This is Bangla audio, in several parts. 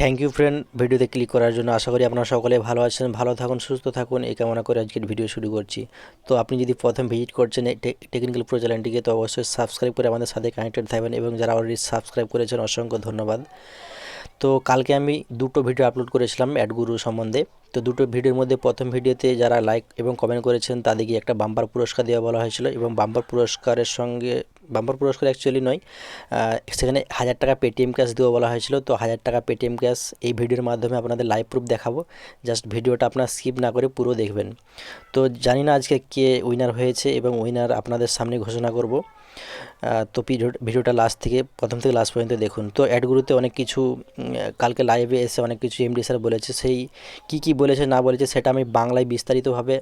থ্যাংক ইউ ফ্রেন্ড ভিডিওতে ক্লিক করার জন্য আশা করি আপনারা সকলে ভালো আছেন, ভালো থাকুন, সুস্থ থাকুন। এই কামনা করে আজকের ভিডিও শুরু করছি। তো আপনি যদি প্রথম ভিজিট করছেন টেকনিক্যাল প্রো চ্যানেলটিকে তো অবশ্যই সাবস্ক্রাইব করে আমাদের সাথে কানেক্টেড থাকবেন এবং যারা অলরেডি সাবস্ক্রাইব করেছেন, অসংখ্য ধন্যবাদ। তো কালকে আমি দুটো ভিডিও আপলোড করেছিলাম অ্যাডগুরু সম্বন্ধে। তো দুটো ভিডিওর মধ্যে প্রথম ভিডিওতে যারা লাইক এবং কমেন্ট করেছেন, তাদেরকে একটা বাম্পার পুরস্কার দেওয়া বলা হয়েছিল এবং বাম্পার পুরস্কারের সঙ্গে বাম্পার পুরস্কার অ্যাকচুয়ালি নয়। সেখানে হাজার টাকা পেটিএম ক্যাশ দেওয়া বলা হয়েছিল। তো হাজার টাকা পেটিএম ক্যাশ এই ভিডিওর মাধ্যমে আপনাদের লাইভ প্রুফ দেখাবো। জাস্ট ভিডিওটা আপনার স্কিপ না করে পুরো দেখবেন। তো জানি না আজকে কে উইনার হয়েছে এবং উইনার আপনাদের সামনে ঘোষণা করব। তো ভিডিও, ভিডিওটা লাস্ট থেকে, প্রথম থেকে লাস্ট পর্যন্ত দেখুন। তো অ্যাডগুলোতে অনেক কিছু কালকে লাইভে এসে অনেক কিছু এমডি স্যার বলেছে। সেই কি কি বলেছে, না বলেছে, সেটা আমি বাংলায় বিস্তারিতভাবে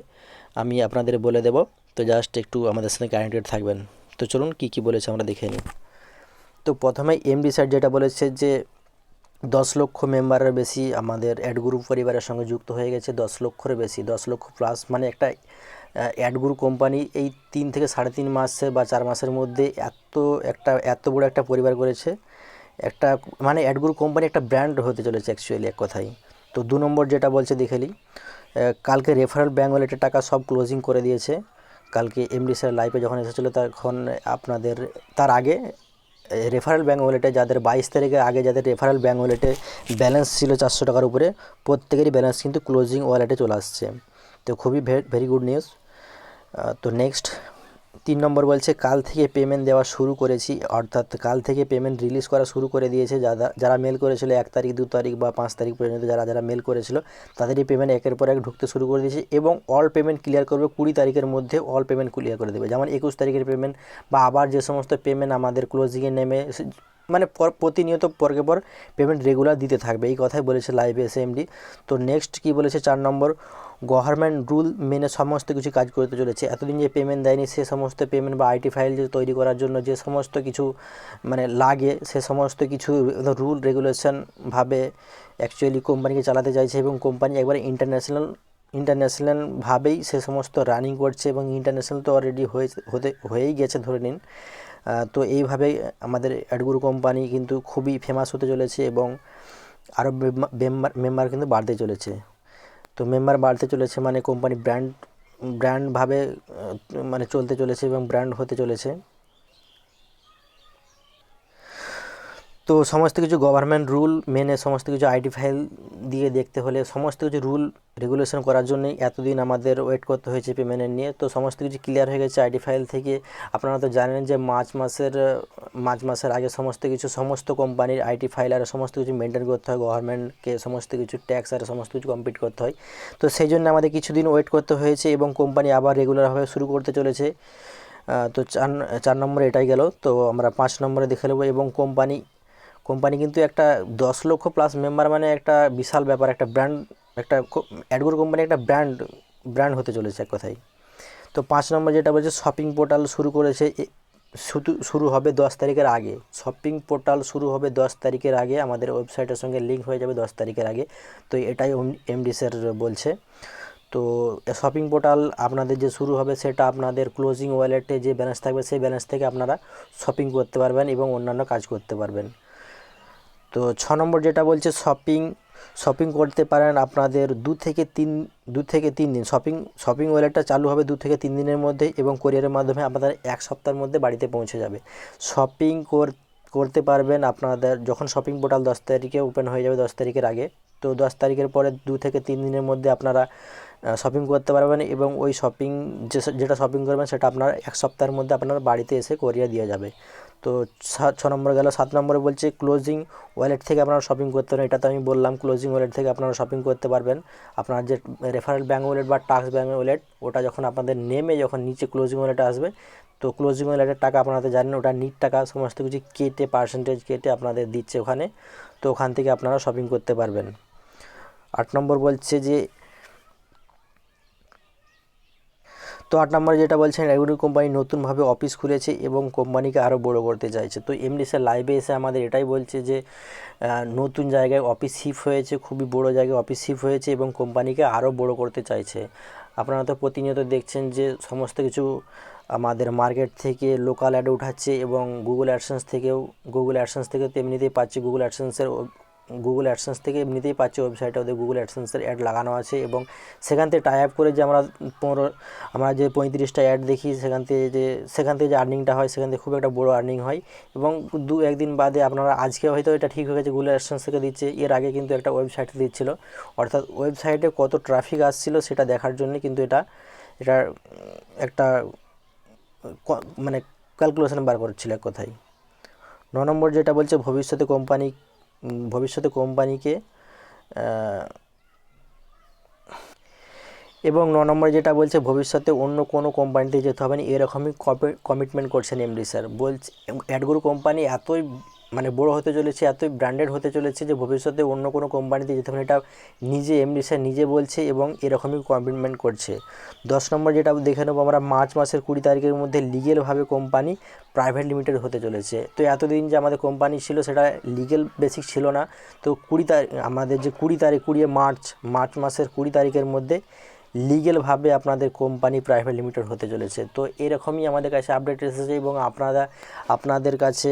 আমি আপনাদের বলে দেব। তো জাস্ট একটু আমাদের সাথে কানেক্টেড থাকবেন। তো চলুন কি কি বলেছে আমরা দেখে নিই। তো প্রথমে এমডি স্যার যেটা বলেছে যে দশ লক্ষ মেম্বারের বেশি আমাদের অ্যাড গ্রুপ পরিবারের সঙ্গে যুক্ত হয়ে গেছে দশ লক্ষের বেশি। দশ লক্ষ প্লাস মানে একটা অ্যাড গ্রুপ কোম্পানি এই তিন থেকে সাড়ে তিন মাসে বা চার মাসের মধ্যে এত একটা এত বড় একটা পরিবার করেছে। একটা মানে অ্যাড গ্রুপ কোম্পানি একটা ব্র্যান্ড হতে চলেছে অ্যাকচুয়ালি এক কথায়। তো দু নম্বর যেটা বলছে দেখে নিই আহ, কালকে রেফারেল ব্যাঙ্ক ওয়ালেটের টাকা সব ক্লোজিং করে দিয়েছে। কালকে এমডি স্যার লাইভে যখন এসেছিল, তখন আপনাদের, তার আগে রেফারেল ব্যাঙ্ক ওয়ালেটে যাদের বাইশ তারিখে আগে যাদের রেফারেল ব্যাঙ্ক ওয়ালেটে ব্যালেন্স ছিল চারশো টাকার উপরে, প্রত্যেকেরই ব্যালেন্স কিন্তু ক্লোজিং ওয়ালেটে চলে আসছে। তো খুবই ভেরি গুড নিউজ তো নেক্সট তিন নম্বর বলছে, কাল থেকে পেমেন্ট দেওয়া শুরু করেছি। অর্থাৎ কাল থেকে পেমেন্ট রিলিজ করা শুরু করে দিয়েছে। যারা যারা মেল করেছিল এক তারিখ, দু তারিখ বা পাঁচ তারিখ পর্যন্ত যারা যারা মেল করেছিল, তাদেরই পেমেন্ট একের পর এক ঢুকতে শুরু করে দিয়েছে এবং অল পেমেন্ট ক্লিয়ার করবে কুড়ি তারিখের মধ্যে অল পেমেন্ট ক্লিয়ার করে দেবে। যেমন একুশ তারিখের পেমেন্ট বা আবার যে সমস্ত পেমেন্ট আমাদের ক্লোজিংয়ে নেমে মানে পর- প্রতিনিয়ত পরকে পর পেমেন্ট রেগুলার দিতে থাকবে। এই কথাই বলেছে লাইভে এসে এমডি তো নেক্সট কি বলেছে? চার নম্বর গভর্নমেন্ট রুল মেনে সমস্ত কিছু কাজ করতে চলেছে। এতদিন যে পেমেন্ট দেয়নি, সে সমস্ত পেমেন্ট বা আইটি ফাইল যে তৈরি করার জন্য যে সমস্ত কিছু মানে লাগে, সে সমস্ত কিছু রুল রেগুলেশন ভাবে অ্যাকচুয়ালি কোম্পানিকে চালাতে চাইছে এবং কোম্পানি একবারে ইন্টারন্যাশনাল ইন্টারন্যাশনালভাবেই সে সমস্ত রানিং করছে এবং ইন্টারন্যাশনাল তো অলরেডি হয়ে, হতে, হয়েই গেছে ধরে নিন। তো এইভাবে আমাদের অ্যাডগুরু কোম্পানি কিন্তু খুবই ফেমাস হতে চলেছে এবং আরও মেম্বার মেম্বার কিন্তু বাড়তে চলেছে। তো মেম্বার বাড়তে চলেছে মানে কোম্পানি ব্র্যান্ড ব্র্যান্ডভাবে মানে চলতে চলেছে এবং ব্র্যান্ড হতে চলেছে। তো সমস্ত কিছু গভর্নমেন্ট রুল মেনে সমস্ত কিছু আইডি ফাইল দিয়ে দেখতে হলে সমস্ত কিছু রুল রেগুলেশন করার জন্যই এতদিন আমাদের ওয়েট করতে হয়েছে পেমেন্টের নিয়ে। তো সমস্ত কিছু ক্লিয়ার হয়ে গেছে আইডি ফাইল থেকে। আপনারা তো জানেন যে মার্চ মাসের মার্চ মাসের আগে সমস্ত কিছু, সমস্ত কোম্পানির আইটি ফাইল আর সমস্ত কিছু মেনটেন করতে হয়। গভর্নমেন্টকে সমস্ত কিছু ট্যাক্স আর সমস্ত কিছু কমপ্লিট করতে হয়। তো সেই জন্য আমাদের কিছুদিন ওয়েট করতে হয়েছে এবং কোম্পানি আবার রেগুলারভাবে শুরু করতে চলেছে। তো চার চার নম্বরে এটাই গেল। তো আমরা পাঁচ নম্বরে দেখে নেব এবং কোম্পানি কোম্পানি কিন্তু একটা দশ লক্ষ প্লাস মেম্বার মানে একটা বিশাল ব্যাপার, একটা ব্র্যান্ড একটা অ্যাডগোর কোম্পানি একটা ব্র্যান্ড ব্র্যান্ড হতে চলেছে এক কথায়। তো পাঁচ নম্বর যেটা বলছে শপিং পোর্টাল শুরু করেছে শুধু, শুরু হবে দশ তারিখের আগে। শপিং পোর্টাল শুরু হবে দশ তারিখের আগে, আমাদের ওয়েবসাইটের সঙ্গে লিঙ্ক হয়ে যাবে দশ তারিখের আগে। তো এটাই এমডি স্যার বলছে। তো শপিং পোর্টাল আপনাদের যে শুরু হবে, সেটা আপনাদের ক্লোজিং ওয়ালেটে যে ব্যালেন্স থাকবে, সেই ব্যালেন্স থেকে আপনারা শপিং করতে পারবেন এবং অন্যান্য কাজ করতে পারবেন। তো ছ নম্বর যেটা বলছে শপিং শপিং করতে পারেন আপনাদের দু থেকে তিন, দু থেকে তিন দিন। শপিং শপিং ওয়ালেটটা চালু হবে দু থেকে তিন দিনের মধ্যে এবং কোরিয়ারের মাধ্যমে আপনাদের এক সপ্তাহের মধ্যে বাড়িতে পৌঁছে যাবে। শপিং করতে পারবেন আপনাদের যখন শপিং পোর্টাল দশ তারিখে ওপেন হয়ে যাবে, দশ তারিখের আগে। তো দশ তারিখের পরে দু থেকে তিন দিনের মধ্যে আপনারা শপিং করতে পারবেন এবং ওই শপিং যে, যেটা শপিং করবেন সেটা আপনার এক সপ্তাহের মধ্যে আপনার বাড়িতে এসে কোরিয়া দিয়ে যাবে। তো ছ নম্বর গেল। সাত নম্বরে বলছে ক্লোজিং ওয়ালেট থেকে আপনারা শপিং করতে পারেন। এটা তো আমি বললাম ক্লোজিং ওয়ালেট থেকে আপনারা শপিং করতে পারবেন। আপনার যে রেফারেল ব্যাঙ্ক ওয়ালেট বা টাক্স ব্যাঙ্ক ওয়ালেট ওটা যখন আপনাদের নেমে যখন নিচে ক্লোজিং ওয়ালেটে আসবে, তো ক্লোজিং ওয়ালেটের টাকা আপনারা জানেন, ওটা নিট টাকা, সমস্ত কিছু কেটে পার্সেন্টেজ কেটে আপনাদের দিচ্ছে ওখানে। তো ওখান থেকে আপনারা শপিং করতে পারবেন। আট নম্বর বলছে যে তো আট নম্বরে যেটা বলছেন রেগুলার কোম্পানি নতুনভাবে অফিস খুলেছে এবং কোম্পানিকে আরও বড় করতে চাইছে। তো এমনি স্যার লাইভে এসে আমাদের এটাই বলছে যে নতুন জায়গায় অফিস শিফট হয়েছে, খুবই বড় জায়গায় অফিস শিফট হয়েছে এবং কোম্পানিকে আরও বড় করতে চাইছে। আপনারা তো প্রতিনিয়ত দেখছেন যে, সমস্ত কিছু আমাদের মার্কেট থেকে লোকাল অ্যাড উঠাচ্ছে এবং গুগল অ্যাডসেন্স থেকেও গুগল অ্যাডসেন্স থেকে তো এমনিতেই পাচ্ছে। গুগল অ্যাডসেন্সের গুগল অ্যাডসেন্স থেকে এমনিতেই পাচ্ছি ওয়েবসাইটে ওদের গুগল অ্যাডসেন্সের অ্যাড লাগানো আছে এবং সেখান থেকে টাই আপ করে যে আমরা পনেরো, আমরা যে পঁয়ত্রিশটা অ্যাড দেখি, সেখান থেকে যে, সেখান থেকে যে আর্নিংটা হয়, সেখান থেকে খুব একটা বড় আর্নিং হয় এবং দু একদিন বাদে আপনারা আজকে হয়তো এটা ঠিক হয়ে গেছে গুগল অ্যাডসেন্স থেকে দিচ্ছে, এর আগে কিন্তু একটা ওয়েবসাইটে দিচ্ছিল। অর্থাৎ ওয়েবসাইটে কত ট্রাফিক আসছিল সেটা দেখার জন্য কিন্তু এটা এটা একটা মানে ক্যালকুলেশন বার করছিল এক কথায়। ন নম্বর যেটা বলছে, ভবিষ্যতে কোম্পানি ভবিষ্যতে কোম্পানিকে এবং ন নম্বর যেটা বলছে, ভবিষ্যতে অন্য কোনো কোম্পানিতে যেতে হবে না। এরকমই কমিটমেন্ট করছেন এমডি স্যার বলছে অ্যাডগুরু কোম্পানি এতই মানে বড় হতে চলেছে, এতই ব্র্যান্ডেড হতে চলেছে যে ভবিষ্যতে অন্য কোনো কোম্পানিতে যেতে হবে এটা নিজে এমডি স্যার নিজে বলছে এবং এরকমই কমিটমেন্ট করছে। দশ নম্বর যেটা দেখে নেব, আমরা মার্চ মাসের কুড়ি তারিখের মধ্যে লিগেলভাবে কোম্পানি প্রাইভেট লিমিটেড হতে চলেছে। তো এতদিন যে আমাদের কোম্পানি ছিল, সেটা লিগেল বেসিক ছিল না। তো কুড়ি তারিখ, আমাদের যে কুড়ি তারিখ কুড়ি মার্চ মার্চ মাসের কুড়ি তারিখের মধ্যে লিগেলভাবে আপনাদের কোম্পানি প্রাইভেট লিমিটেড হতে চলেছে। তো এরকমই আমাদের কাছে আপডেট এসেছে এবং আপনারা, আপনাদের কাছে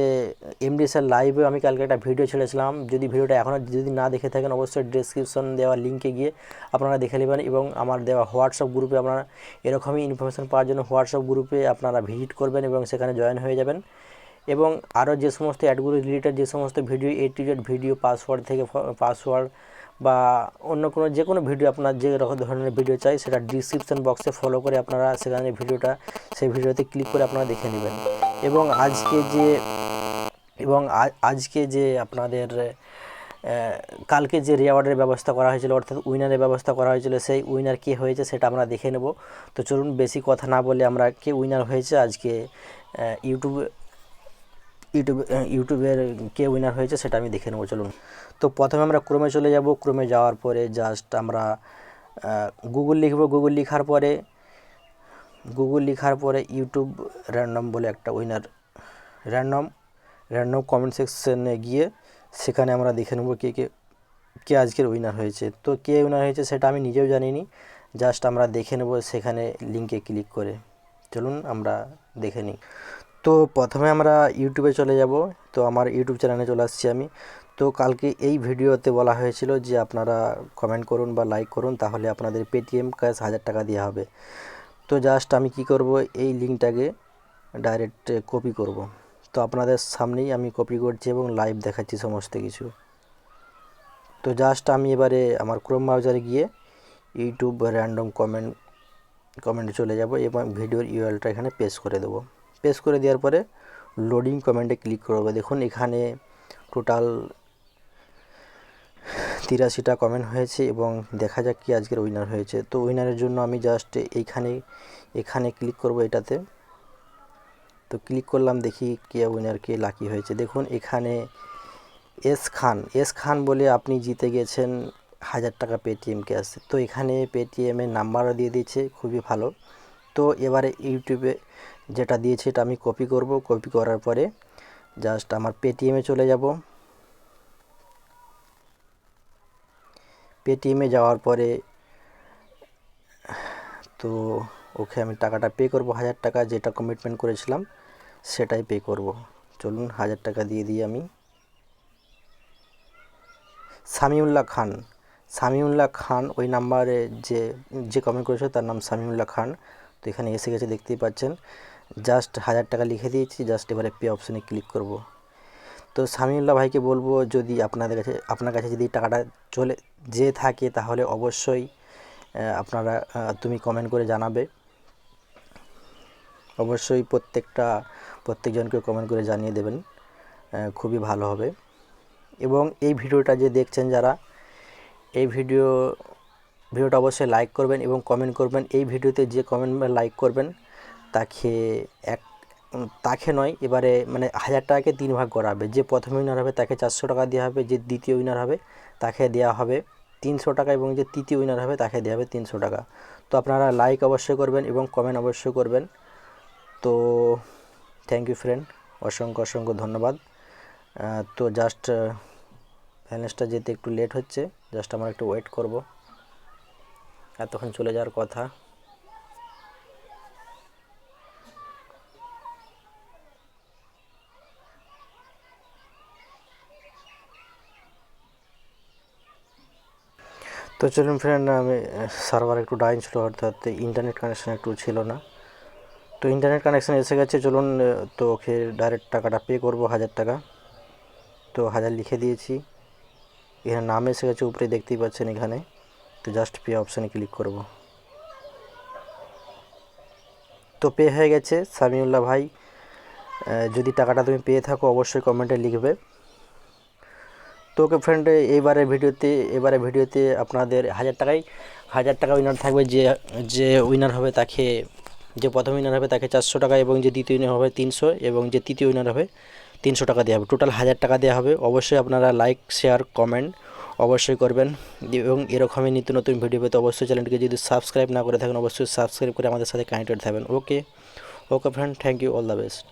এমডিএসএল লাইভে আমি কালকে একটা ভিডিও ছেড়েছিলাম। যদি ভিডিওটা এখনও যদি না দেখে থাকেন, অবশ্যই ডিসক্রিপশন দেওয়া লিঙ্কে গিয়ে আপনারা দেখে নেবেন এবং আমার দেওয়া হোয়াটসঅ্যাপ গ্রুপে আপনারা এরকমই ইনফরমেশন পাওয়ার জন্য হোয়াটসঅ্যাপ গ্রুপে আপনারা ভিজিট করবেন এবং সেখানে জয়েন হয়ে যাবেন। এবং আরও যে সমস্ত অ্যাডগুলো রিলেটেড যে সমস্ত video A to Z video password থেকে পাসওয়ার্ড বা অন্য কোনো যে কোনো ভিডিও আপনার যে রকম ধরনের ভিডিও চাই, সেটা ডিসক্রিপশন বক্সে ফলো করে আপনারা সেখানে ভিডিওটা, সেই ভিডিওতে ক্লিক করে আপনারা দেখে নেবেন। এবং আজকে যে, এবং আজকে যে আপনাদের কালকে যে রিওয়ার্ডের ব্যবস্থা করা হয়েছিল, অর্থাৎ উইনারের ব্যবস্থা করা হয়েছিল, সেই উইনার কে হয়েছে সেটা আমরা দেখে নেব। তো চলুন, বেশি কথা না বলে আমরা কে উইনার হয়েছে আজকে ইউটিউব ইউটিউব ইউটিউবের কে উইনার হয়েছে সেটা আমি দেখে নেব, চলুন। তো প্রথমে আমরা ক্রমে চলে যাব। ক্রমে যাওয়ার পরে জাস্ট আমরা গুগল লিখব। গুগল লেখার পরে গুগল লেখার পরে ইউটিউব র্যান্ডম বলে একটা উইনার র্যান্ডম র্যান্ডম কমেন্ট সেকশনে গিয়ে সেখানে আমরা দেখে নেব কে কে কে আজকের উইনার হয়েছে। তো কে উইনার হয়েছে সেটা আমি নিজেও জানিনি। জাস্ট আমরা দেখে নেব সেখানে লিঙ্কে ক্লিক করে। চলুন আমরা দেখে নিই। তো প্রথমে আমরা ইউটিউবে চলে যাব। তো আমার ইউটিউব চ্যানেলে চলে আসছি আমি। তো কালকে এই ভিডিওতে বলা হয়েছিল যে আপনারা কমেন্ট করুন বা লাইক করুন, তাহলে আপনাদের পেটিএম ক্যাশ হাজার টাকা দেওয়া হবে। তো জাস্ট আমি কি করব, এই লিঙ্কটাকে ডাইরেক্ট কপি করব। তো আপনাদের সামনেই আমি কপি করছি এবং লাইভ দেখাচ্ছি সমস্ত কিছু। তো জাস্ট আমি এবারে আমার ক্রোম ব্রাউজারে গিয়ে ইউটিউব র্যান্ডম কমেন্ট কমেন্টে চলে যাব এবং ভিডিওর ইউএলটা এখানে পেস্ট করে দেবো। পেস্ট করে দেওয়ার পরে লোডিং কমেন্টে ক্লিক করব দেখুন এখানে টোটাল তিরাশিটা কমেন্ট হয়েছে এবং দেখা যাক কি আজকের উইনার হয়েছে। তো উইনারের জন্য আমি জাস্ট এইখানে, এখানে ক্লিক করব এটাতে। তো ক্লিক করলাম, দেখি কে উইনার কে লাকি হয়েছে। দেখুন এখানে এস খান। এস খান বলে আপনি জিতে গেছেন হাজার টাকা পেটিএম ক্যাশ তো এখানে পেটিএমের নাম্বারও দিয়ে দিয়েছে, খুবই ভালো। তো এবারে ইউটিউবে যেটা দিয়েছে এটা আমি কপি করব। কপি করার পরে জাস্ট আমার পেটিএমে চলে যাব। পেটিএমে যাওয়ার পরে তো ওকে আমি টাকাটা পে করব, হাজার টাকা যেটা কমিটমেন্ট করেছিলাম সেটাই পে করব। চলুন হাজার টাকা দিয়ে দিই আমি। সামিউল্লাহ খান। সামিউল্লাহ খান ওই নাম্বারে যে যে কমেন্ট করেছে তার নাম সামিউল্লাহ খান। তো এখানে এসে গেছে, দেখতেই পাচ্ছেন। জাস্ট হাজার টাকা লিখে দিয়েছি জাস্ট এবারে পে অপশানে ক্লিক করব। তো সামিউল্লাহ ভাইকে বলব, যদি আপনাদের কাছে, আপনার কাছে যদি টাকাটা চলে, যে থাকে তাহলে অবশ্যই আপনারা তুমি কমেন্ট করে জানাবে। অবশ্যই প্রত্যেকটা, প্রত্যেকজনকে কমেন্ট করে জানিয়ে দেবেন খুবই ভালো হবে। এবং এই ভিডিওটা যে দেখছেন যারা, এই ভিডিও, ভিডিওটা অবশ্যই লাইক করবেন এবং কমেন্ট করবেন। এই ভিডিওতে যে কমেন্ট লাইক করবেন তাকে এক তাকে নয়, এবারে মানে হাজার টাকাকে তিন ভাগ করা হবে। যে প্রথম উইনার হবে তাকে চারশো টাকা দেওয়া হবে, যে দ্বিতীয় উইনার হবে তাকে দেওয়া হবে তিনশো টাকা এবং যে তৃতীয় উইনার হবে তাকে দেওয়া হবে তিনশো টাকা। তো আপনারা লাইক অবশ্যই করবেন এবং কমেন্ট অবশ্যই করবেন। তো থ্যাংক ইউ ফ্রেন্ড অসংখ্য অসংখ্য ধন্যবাদ। তো জাস্ট ব্যালেন্সটা যেতে একটু লেট হচ্ছে জাস্ট আমার একটু ওয়েট করব। এতক্ষণ চলে যাওয়ার কথা। তো চলুন ফ্রেন্ড আমি সার্ভার একটু ডাউন ছিল, অর্থাৎ ইন্টারনেট কানেকশান একটু ছিল না। তো ইন্টারনেট কানেকশন এসে গেছে, চলুন তো ওকে ডাইরেক্ট টাকাটা পে করব, হাজার টাকা। তো হাজার লিখে দিয়েছি। এখানে নাম এসে গেছে, উপরে দেখতেই পাচ্ছেন এখানে। তো জাস্ট পে অপশানে ক্লিক করব। তো পে হয়ে গেছে, সামিউল্লাহ ভাই। যদি টাকাটা তুমি পেয়ে থাকো, অবশ্যই কমেন্টে লিখবে। তো ওকে ফ্রেন্ড এবারে ভিডিওতে এবারে ভিডিওতে আপনাদের হাজার টাকায় হাজার টাকা উইনার থাকবে যে যে উইনার হবে তাকে, যে প্রথম উইনার হবে তাকে চারশো টাকা এবং যে দ্বিতীয় উইনার হবে তিনশো এবং যে তৃতীয় উইনার হবে তিনশো টাকা দেওয়া হবে। টোটাল হাজার টাকা দেওয়া হবে। অবশ্যই আপনারা লাইক শেয়ার কমেন্ট অবশ্যই করবেন। এবং এরকমই নিত্য নতুন ভিডিও পেতে অবশ্যই চ্যানেলটিকে যদি সাবস্ক্রাইব না করে থাকেন, অবশ্যই সাবস্ক্রাইব করে আমাদের সাথে কানেক্টেড থাকবেন। Okay okay friend thank you all the best